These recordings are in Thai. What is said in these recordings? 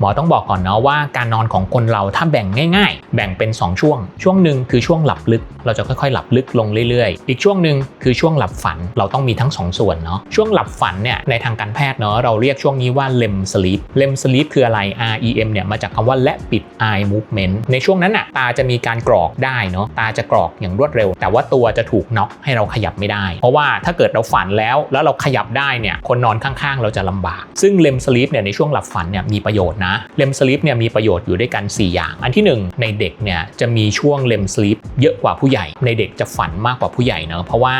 หมอต้องบอกก่อนเนาะว่าการนอนของคนเราถ้าแบ่งง่าย ๆ แบ่งเป็น 2 ช่วง ช่วงหนึ่งคือช่วงหลับลึก เราจะค่อยๆ หลับลึกลงเรื่อยๆ อีกช่วงหนึ่งคือช่วงหลับฝันเราต้องมีทั้ง 2 ส่วนเนาะช่วงหลับฝันเนี่ยในทางการแพทย์เนาะเราเรียกช่วงนี้ว่า REM sleep REM sleep คืออะไร REM เนี่ยมาจากคำว่าและปิด eye movement ในช่วงนั้นน่ะตาจะมีการกรอกได้เนาะตาจะกรอกอย่างรวดเร็ว แต่ว่าตัวจะถูกน็อกให้เราขยับไม่ได้ เพราะว่าถ้าเกิดเราฝันแล้วแล้วเราขยับได้เนี่ยคนนอนข้างๆ เราจะลำบาก ซึ่ง REM sleep เนี่ยในช่วงหลับฝันเนี่ยมีประโยชน์นะ REM sleep เนี่ยมีประโยชน์อยู่ด้วยกัน 4 อย่าง อันที่ 1 ในเด็กเนี่ยจะมีช่วง REM sleep เยอะกว่าผู้ใหญ่ ในเด็กจะฝันมากกว่าผู้ใหญ่เนาะเพราะว่า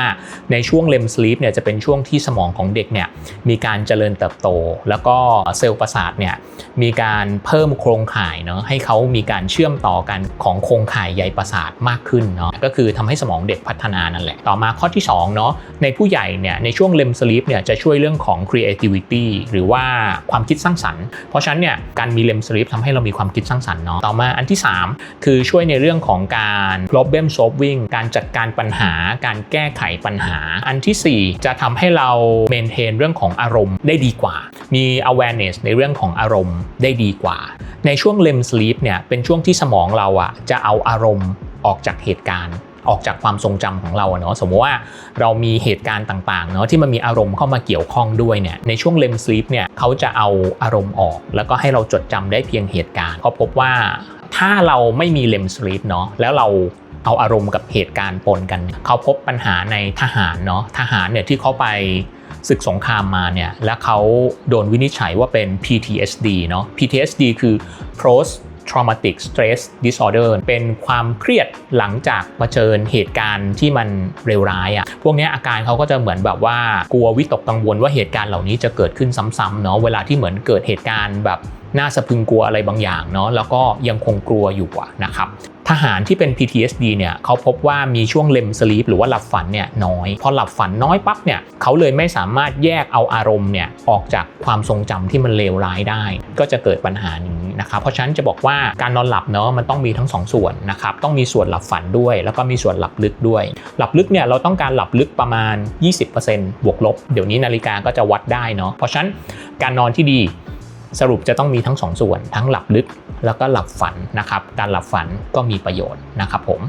ในช่วง REM sleep เนี่ยจะเป็นช่วงที่สมองของเด็กเนี่ยมีการเจริญเติบโต แล้วก็เซลล์ประสาทเนี่ยมีการเพิ่มโครงข่ายเนาะให้เขามีการเชื่อมต่อกันของโครงข่ายใยประสาทมากขึ้นเนาะก็คือทำให้สมองเด็กพัฒนานั่นแหละต่อมาข้อที่2เนาะในผู้ใหญ่เนี่ยในช่วง REM sleep เนี่ยจะช่วยเรื่องของ creativity หรือว่าความคิดสร้างสรรค์ เพราะฉะนั้นเนี่ยการมี REM sleep ทำให้เรามีความคิดสร้างสรรค์เนาะต่อมาอันที่ 3 คือช่วยในเรื่องของการ problem solving การจัดการปัญหา การแก้ไขปัญหา อันทีสี่4 จะทำให้เรา maintain เรื่องของอารมณ์ได้ดีกว่า มี awareness ในเรื่องของอารมณ์ได้ดีกว่า ในช่วง REM sleep เนี่ยเป็นช่วงที่สมองเราอะจะเอาอารมณ์ออกจากเหตุการณ์ ออกจากความทรงจำของเราอะเนาะสมมติว่าเรามีเหตุการณ์ต่างๆเนาะที่มันมีอารมณ์เข้ามาเกี่ยวข้องด้วยเนี่ยในช่วง REM sleep เนี่ยเขาจะเอาอารมณ์ออก แล้วก็ให้เราจดจำได้เพียงเหตุการณ์เขาพบว่าถ้าเราไม่มี REM sleep เนาะแล้วเราเอาอารมณ์กับเหตุการณ์ปนกัน เขาพบปัญหาในทหารเนาะทหารเนี่ยที่เขาไปศึกสงครามมาเนี่ยแล้วเขาโดนวินิจฉัยว่าเป็น PTSD เนาะ PTSD คือ post traumatic stress disorder เป็นความเครียดหลังจากเผชิญเหตุการณ์ที่มันเลวร้ายอะ่ะ พวกนี้อาการเขาก็จะเหมือนแบบว่ากลัววิตกกังวลว่าเหตุการณ์เหล่านี้จะเกิดขึ้นซ้ำๆเนาะ เวลาที่เหมือนเกิดเหตุการณ์แบบน่าสะพึงกลัวอะไรบางอย่างเนาะ แล้วก็ยังคงกลัวอยู่ะนะครับทหารที่เป็น PTSD เนี่ยเขาพบว่ามีช่วง REM sleep หรือว่าหลับฝันเนี่ยน้อย พอหลับฝันน้อยปั๊บเนี่ยเขาเลยไม่สามารถแยกเอาอารมณ์เนี่ยออกจากความทรงจำที่มันเลวร้ายได้ ก็จะเกิดปัญหานี้ นะครับเพราะฉะนั้นจะบอกว่าการนอนหลับเนาะมันต้องมีทั้งสองส่วนนะครับต้องมีส่วนหลับฝันด้วย แล้วก็มีส่วนหลับลึกด้วย หลับลึกเนี่ยเราต้องการหลับลึกประมาณ 20%บวกลบ เดี๋ยวนี้นาฬิกาก็จะวัดได้เนาะเพราะฉะนั้นการนอนที่ดีสรุปจะต้องมีทั้งสองส่วน ทั้งหลับลึกแล้วก็หลับฝันนะครับการหลับฝันก็มีประโยชน์นะครับผม